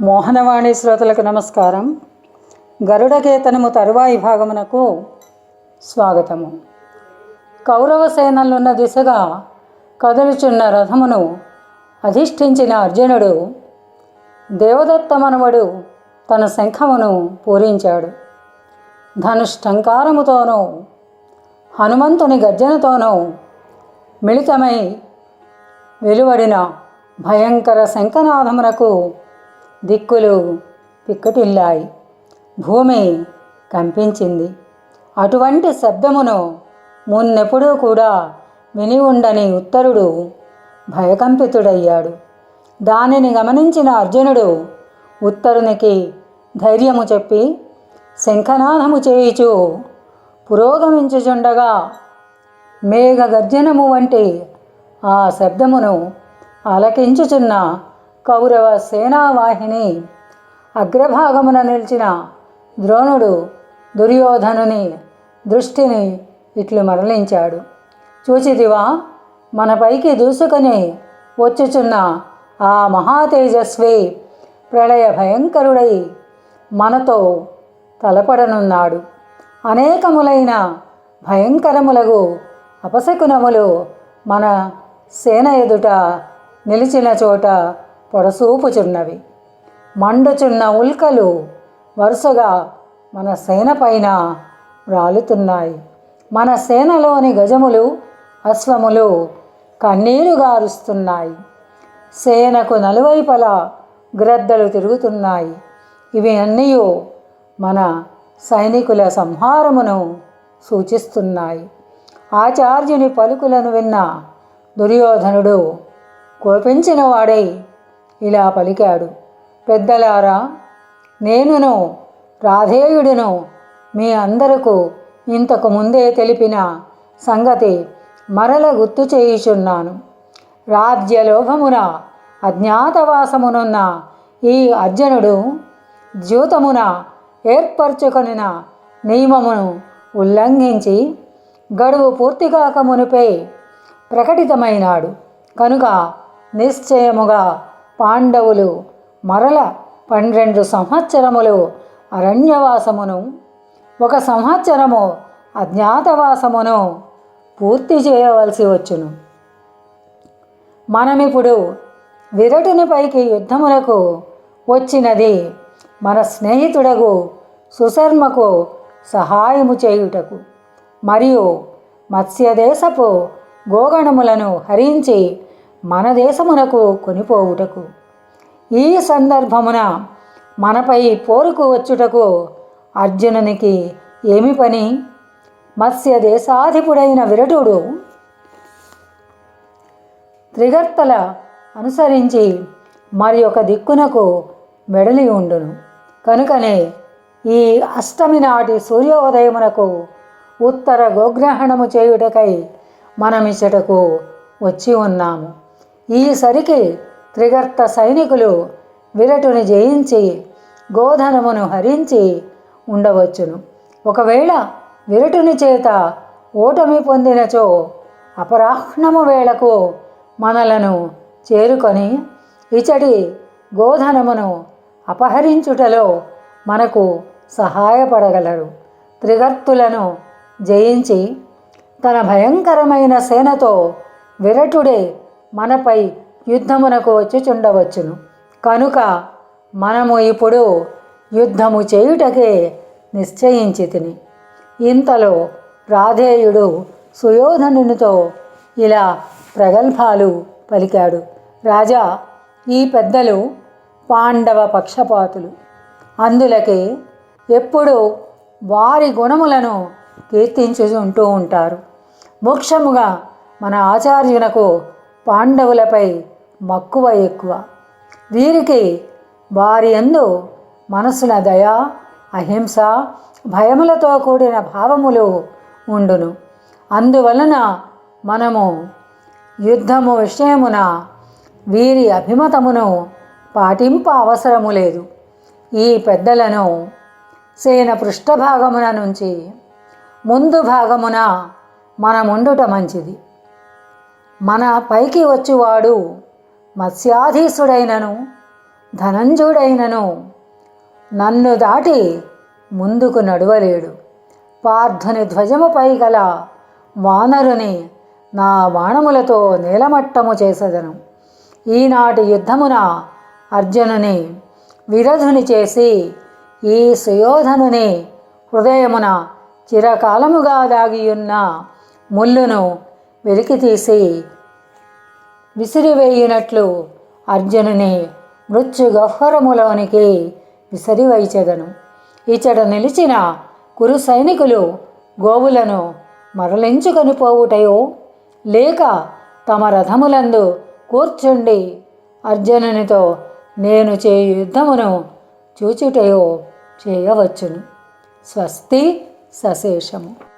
మోహనవాణి శ్రోతలకు నమస్కారం. గరుడకేతనము తరువాయి భాగమునకు స్వాగతము. కౌరవ సేనలున్న దిశగా కదులుచున్న రథమును అధిష్ఠించిన అర్జునుడు దేవదత్త మనవడు తన శంఖమును పూరించాడు. ధనుష్టంకారముతోనూ హనుమంతుని గర్జనతోనూ మిళితమై వెలువడిన భయంకర శంఖనాథమునకు దిక్కులు పిక్కటిల్లాయి. భూమి కంపించింది. అటువంటి శబ్దమును మున్నెప్పుడూ కూడా విని ఉండని ఉత్తరుడు భయకంపితుడయ్యాడు. దానిని గమనించిన అర్జునుడు ఉత్తరునికి ధైర్యము చెప్పి శంఖనాదము చేయుచు పురోగమించుచుండగా మేఘ గర్జనము వంటి ఆ శబ్దమును ఆలకించుచున్న కౌరవ సేనావాహిని అగ్రభాగమున నిలిచిన ద్రోణుడు దుర్యోధనుని దృష్టిని ఇట్లు మరలించాడు. చూచిదివా మనపైకి దూసుకొని వచ్చుచున్న ఆ మహాతేజస్వి ప్రళయ భయంకరుడై మనతో తలపడనున్నాడు. అనేకములైన భయంకరములగు అపశకునములు మన సేన ఎదుట నిలిచిన చోట పొడసూపుచున్నవి మండుచున్న ఉల్కలు వరుసగా మన సేన పైన రాలుతున్నాయి మన సేనలోని గజములు అశ్వములు కన్నీరు గారుస్తున్నాయి. సేనకు నలువైపల గ్రద్దలు తిరుగుతున్నాయి. ఇవి అన్నీ మన సైనికుల సంహారమును సూచిస్తున్నాయి. ఆచార్యుని పలుకులను విన్న దుర్యోధనుడు కోపించిన వాడై ఇలా పలికాడు. పెద్దలారా నేనును రాధేయుడును మీ అందరకు ఇంతకు ముందే తెలిపిన సంగతి మరల గుర్తు చేయుచున్నాను. రాజ్యలోభమున అజ్ఞాతవాసమునున్న ఈ అర్జునుడు ద్యూతమున ఏర్పరచుకొనిన నియమమును ఉల్లంఘించి గడువు పూర్తి కాక మునిపే ప్రకటితమైనాడు. కనుక నిశ్చయముగా పాండవులు మరల పన్నెండు సంవత్సరములు అరణ్యవాసమును ఒక సంవత్సరము అజ్ఞాతవాసమును పూర్తి చేయవలసి వచ్చును. మనమిప్పుడు విరటునిపైకి యుద్ధమునకు వచ్చినది మన స్నేహితుడకు సుశర్మకు సహాయము చేయుటకు మరియు మత్స్యదేశపు గోగణములను హరించి మన దేశమునకు కొనిపోవుటకు. ఈ సందర్భమున మనపై పోరుకు వచ్చుటకు అర్జునునికి ఏమి పని? మత్స్య దేశాధిపుడైన విరటుడు త్రిగర్తల అనుసరించి మరి ఒక దిక్కునకు మెడలి ఉండును. కనుకనే ఈ అష్టమి నాటి సూర్యోదయమునకు ఉత్తర గోగ్రహణము చేయుటకై మనమిచ్చటకు వచ్చి ఉన్నాము. ఈసరికి త్రిగర్త సైనికులు విరటుని జయించి గోధనమును హరించి ఉండవచ్చును. ఒకవేళ విరటుని చేత ఓటమి పొందినచో అపరాహ్నము వేళకు మనలను చేరుకొని ఇచటి గోధనమును అపహరించుటలో మనకు సహాయపడగలరు. త్రిగర్తులను జయించి తన భయంకరమైన సేనతో విరటుడే మనపై యుద్ధమునకు వచ్చుచుండవచ్చును. కనుక మనము ఇప్పుడు యుద్ధము చేయుటకే నిశ్చయించి తిని ఇంతలో రాధేయుడు సుయోధనునితో ఇలా ప్రగల్భాలు పలికాడు. రాజా ఈ పెద్దలు పాండవ పక్షపాతులు. అందులకే ఎప్పుడూ వారి గుణములను కీర్తించుకుంటూ ఉంటారు. మోక్షముగా మన ఆచార్యునకు పాండవులపై మక్కువ ఎక్కువ. వీరికి వారి ఎందు మనసున దయ అహింస భయములతో కూడిన భావములు ఉండును. అందువలన మనము యుద్ధము విషయమున వీరి అభిమతమును పాటింప అవసరము లేదు. ఈ పెద్దలను సేన పృష్ఠభాగమున నుంచి ముందు భాగమున మనముండుట మంచిది. మన పైకి వచ్చువాడు మత్స్యాధీసుడైనను ధనంజుడైనను నన్ను దాటి ముందుకు నడువలేడు. పార్థుని ధ్వజముపై గల వానరుని నా బాణములతో నేలమట్టము చేసెదను. ఈనాటి యుద్ధమున అర్జునుని విరధుని చేసి ఈ సుయోధనుని హృదయమున చిరకాలముగా దాగియున్న వెలికి తీసి విసిరివేయినట్లు అర్జునుని మృత్యుగహ్వరములోనికి విసిరివైచెదను. ఇచ్చట నిలిచిన కురు సైనికులు గోవులను మరలించుకొని పోవుటయో లేక తమ రథములందు కూర్చుండి అర్జునునితో నేను చేయు యుద్ధమును చూచుటయో చేయవచ్చును. స్వస్తి సశేషము.